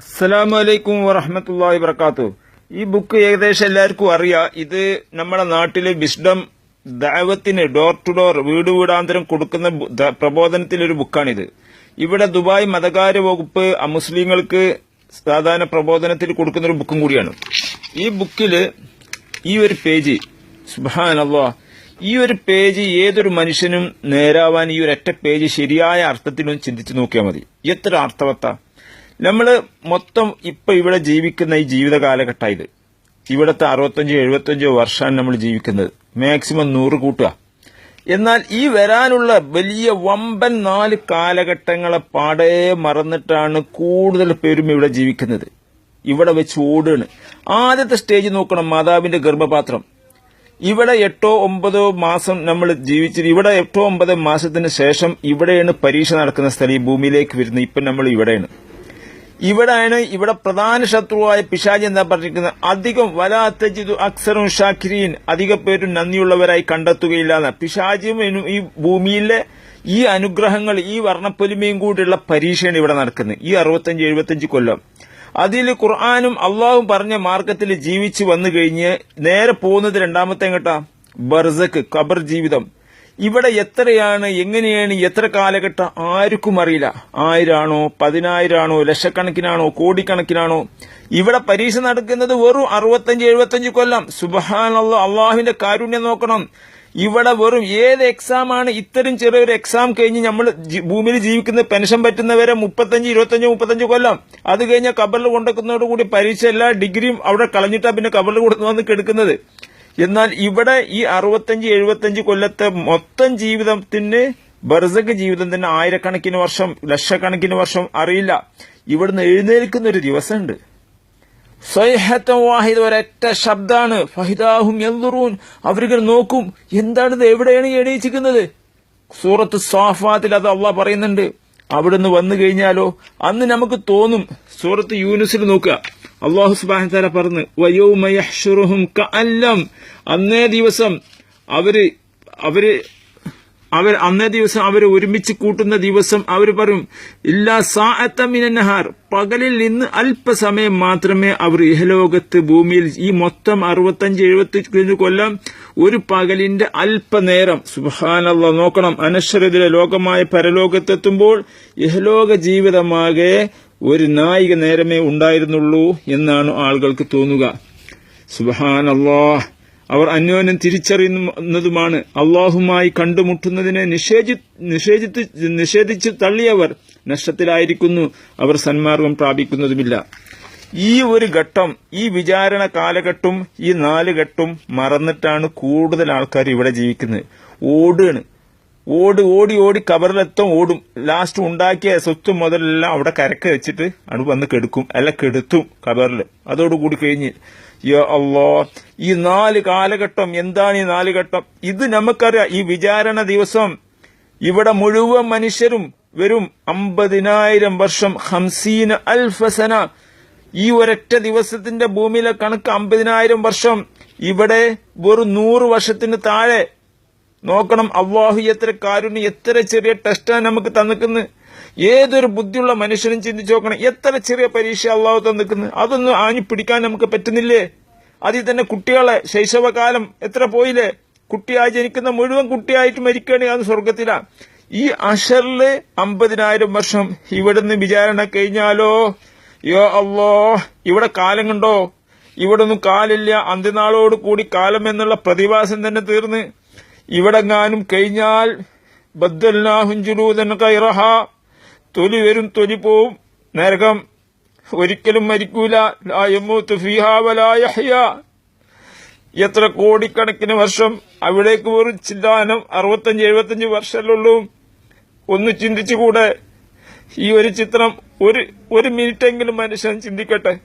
അസ്സലാമു അലൈക്കും വറഹമത്തല്ലാഹി വബർക്കാത്തു ഈ ബുക്ക് ഏകദേശം എല്ലാവർക്കും അറിയാം. ഇത് നമ്മുടെ നാട്ടിലെ വിസ്ഡം ദൈവത്തിന് ഡോർ ടു ഡോർ വീട് വീടാന്തരം കൊടുക്കുന്ന പ്രബോധനത്തിലൊരു ബുക്കാണിത്. ഇവിടെ ദുബായ് മതകാര്യ വകുപ്പ് മുസ്ലിങ്ങൾക്ക് സാധാരണ പ്രബോധനത്തിൽ കൊടുക്കുന്ന ഒരു ബുക്കും കൂടിയാണ്. ഈ ബുക്കിൽ ഈ ഒരു പേജ് സുബാനല്ലോ ഈ ഒരു പേജ് ഏതൊരു മനുഷ്യനും നേരാവാൻ ഈ ഒരു ഒറ്റ പേജ് ശരിയായ അർത്ഥത്തിലും ചിന്തിച്ചു നോക്കിയാൽ മതി. എത്ര അർത്ഥവത്ത? നമ്മൾ മൊത്തം ഇപ്പൊ ഇവിടെ ജീവിക്കുന്ന ഈ ജീവിത കാലഘട്ടമായത് ഇവിടുത്തെ അറുപത്തഞ്ചോ എഴുപത്തഞ്ചോ വർഷമാണ് നമ്മൾ ജീവിക്കുന്നത്. മാക്സിമം നൂറ് കൂട്ടുക. എന്നാൽ ഈ വരാനുള്ള വലിയ വമ്പൻ നാല് കാലഘട്ടങ്ങളെ പാടേ മറന്നിട്ടാണ് കൂടുതൽ പേരും ഇവിടെ ജീവിക്കുന്നത്. ഇവിടെ വെച്ച് ഓടുകയാണ്. ആദ്യത്തെ സ്റ്റേജ് നോക്കണം മാതാവിന്റെ ഗർഭപാത്രം. ഇവിടെ എട്ടോ ഒമ്പതോ മാസം നമ്മൾ ജീവിച്ചിട്ട് ഇവിടെ എട്ടോ ഒമ്പതോ മാസത്തിന് ശേഷം ഇവിടെയാണ് പരീക്ഷ നടക്കുന്ന സ്ഥലം ഈ ഭൂമിയിലേക്ക് വരുന്നത്. ഇപ്പം നമ്മൾ ഇവിടെയാണ്. ഇവിടെയാണ് ഇവിടെ പ്രധാന ശത്രുവായ പിശാജ് എന്താ പറഞ്ഞിരിക്കുന്നത്. അധികം വലാത്തജിതു അക്സറും ഷാക്കിരീൻ അധിക പേരും നന്ദിയുള്ളവരായി കണ്ടെത്തുകയില്ലാന്ന്. പിശാജും ഈ ഭൂമിയിലെ ഈ അനുഗ്രഹങ്ങൾ ഈ വർണപ്പൊലിമയും കൂടിയുള്ള പരീക്ഷയാണ് ഇവിടെ നടക്കുന്നത്. ഈ അറുപത്തഞ്ച് എഴുപത്തഞ്ച് കൊല്ലം. അതിൽ ഖുർആാനും അള്ളാഹും പറഞ്ഞ മാർഗത്തിൽ ജീവിച്ചു വന്നു കഴിഞ്ഞ് നേരെ പോകുന്നത് രണ്ടാമത്തെ എങ്ങട്ടാ ബർസക്ക് ഖബർ ജീവിതം. ഇവിടെ എത്രയാണ് എങ്ങനെയാണ് എത്ര കാലഘട്ടം ആർക്കും അറിയില്ല. ആയിരാണോ പതിനായിരാണോ ലക്ഷക്കണക്കിനാണോ കോടിക്കണക്കിനാണോ. ഇവിടെ പരീക്ഷ നടക്കുന്നത് വെറും അറുപത്തഞ്ച് എഴുപത്തഞ്ച് കൊല്ലം. സുബഹാനുള്ള അള്ളാഹുവിന്റെ കാരുണ്യം നോക്കണം. ഇവിടെ വെറും ഏത് എക്സാമാണ് ഇത്തരം ചെറിയൊരു എക്സാം കഴിഞ്ഞ് നമ്മൾ ഭൂമിയിൽ ജീവിക്കുന്ന പെൻഷൻ പറ്റുന്നവരെ മുപ്പത്തഞ്ച് ഇരുപത്തഞ്ച് മുപ്പത്തഞ്ച് കൊല്ലം. അത് കഴിഞ്ഞ കബറിൽ കൊണ്ടുവെക്കുന്നതോടുകൂടി പരീക്ഷ എല്ലാ ഡിഗ്രിയും അവിടെ കളഞ്ഞിട്ടാണ് പിന്നെ കബറിൽ കൊടുത്തു വന്ന് കെടുക്കുന്നത്. എന്നാൽ ഇവിടെ ഈ അറുപത്തഞ്ച് എഴുപത്തഞ്ച് കൊല്ലത്തെ മൊത്തം ജീവിതത്തിന് ബർസക്ക് ജീവിതം തന്നെ ആയിരക്കണക്കിന് വർഷം ലക്ഷക്കണക്കിന് വർഷം അറിയില്ല. ഇവിടുന്ന് എഴുന്നേൽക്കുന്ന ഒരു ദിവസമുണ്ട്. സ്വയഹത്തം വാഹിദ് ഒരൊറ്റ ശബ്ദാണ്. ഫഹിദാഹും എന്തുറൂൻ അവരുകൾ നോക്കും എന്താണിത് എവിടെയാണ് എണീച്ചിരിക്കുന്നത്? സൂറത്ത് സാഫാത്തിൽ അത് അള്ളാഹ് പറയുന്നുണ്ട്. അവിടുന്ന് വന്നു കഴിഞ്ഞാലോ? അന്ന് നമുക്ക് തോന്നും. സൂറത്ത് യൂനുസിൽ നോക്കുക. അള്ളാഹു സുബാഹു താല പറഞ്ഞു വയോമയഹ്ഷുറുഹും കഅല്ലം. അന്നേ ദിവസം അവർ അവർ അവർ അന്നേ ദിവസം അവരെ ഒരുമിച്ച് കൂട്ടുന്ന ദിവസം അവർ പറയും ഇല്ലാ സാഅത്തമിനഹാർ പകലിൽ നിന്ന് അല്പസമയം മാത്രമേ അവർ ഇഹലോകത്ത് ഭൂമിയിൽ ഈ മൊത്തം അറുപത്തഞ്ച് എഴുപത്തി കൊല്ലം ഒരു പകലിന്റെ അല്പനേരം സുഹാനല്ല നോക്കണം. അനശ്വരതിലെ ലോകമായ പരലോകത്തെത്തുമ്പോൾ ഇഹലോക ജീവിതമാകെ ഒരു നായിക നേരമേ ഉണ്ടായിരുന്നുള്ളൂ എന്നാണ് ആളുകൾക്ക് തോന്നുക. സുബഹാനല്ലാ അവർ അന്യോന്യം തിരിച്ചറിയുന്നതുമാണ്. അള്ളാഹുമായി കണ്ടുമുട്ടുന്നതിനെ നിഷേധി നിഷേധിച്ച് നിഷേധിച്ച് തള്ളിയവർ നഷ്ടത്തിലായിരിക്കുന്നു. അവർ സന്മാർഗം പ്രാപിക്കുന്നതുമില്ല. ഈ ഒരു ഘട്ടം ഈ വിചാരണ കാലഘട്ടം ഈ നാല് ഘട്ടം മറന്നിട്ടാണ് കൂടുതൽ ആൾക്കാർ ഇവിടെ ജീവിക്കുന്നത്. ഓടുകയാണ്. ഓടി ഓടി ഓടി കബറിലെത്തും ഓടും. ലാസ്റ്റ് ഉണ്ടാക്കിയ സ്വത്ത് മുതലെല്ലാം അവിടെ കരക്ക് വെച്ചിട്ട് അണ് വന്ന് കെടുക്കും. അല്ല കെടുത്തും കബറിൽ. അതോടുകൂടി കഴിഞ്ഞ് അല്ലോ ഈ നാല് കാലഘട്ടം എന്താണ് ഈ നാല് ഘട്ടം? ഇത് നമുക്കറിയാം. ഈ വിചാരണ ദിവസം ഇവിടെ മുഴുവൻ മനുഷ്യരും വരും. അമ്പതിനായിരം വർഷം ഹംസീന അൽഫസന. ഈ ഒരൊറ്റ ദിവസത്തിന്റെ ഭൂമിയിലെ കണക്ക് അമ്പതിനായിരം വർഷം. ഇവിടെ വെറും നൂറ് വർഷത്തിന് താഴെ നോക്കണം അള്ളാഹു എത്ര കാരുണ്യം എത്ര ചെറിയ ടെസ്റ്റാണ് നമുക്ക് തന്നിക്കുന്നത്. ഏതൊരു ബുദ്ധിയുള്ള മനുഷ്യനും ചിന്തിച്ചു നോക്കണം എത്ര ചെറിയ പരീക്ഷ അള്ളാഹു തന്നിക്കുന്നത് അതൊന്നും ആഞ്ഞു പിടിക്കാൻ നമുക്ക് പറ്റുന്നില്ലേ? അതിൽ തന്നെ കുട്ടികളെ ശൈശവകാലം എത്ര പോയില്ലേ? കുട്ടിയായി ജനിക്കുന്ന മുഴുവൻ കുട്ടിയായിട്ട് മരിക്കുകയാണെങ്കിൽ അത് സ്വർഗത്തിലാ. ഈ അഷറിൽ അമ്പതിനായിരം വർഷം ഇവിടുന്ന് വിചാരണ കഴിഞ്ഞാലോ? യോ അല്ലോ ഇവിടെ കാലം കണ്ടോ? ഇവിടൊന്നും കാലില്ല അന്ത്യനാളോട് കൂടി കാലം എന്നുള്ള പ്രതിഭാസം തന്നെ തീർന്ന്. ഇവിടെങ്ങാനും കഴിഞ്ഞാൽ ബദ്ദല്ലാഹുഞ്ചുലൂതൻ കൈറഹ തൊലി വരും തൊലി പോവും. നരകം ഒരിക്കലും മരിക്കൂല. എത്ര കോടിക്കണക്കിന് വർഷം അവിടേക്ക് വെറും ചിന്താനം അറുപത്തഞ്ച് എഴുപത്തഞ്ച് വർഷമല്ലുള്ളൂ. ഒന്ന് ചിന്തിച്ചുകൂടെ? ഈ ഒരു ചിത്രം ഒരു ഒരു മിനിറ്റെങ്കിലും മനുഷ്യൻ ചിന്തിക്കട്ടെ?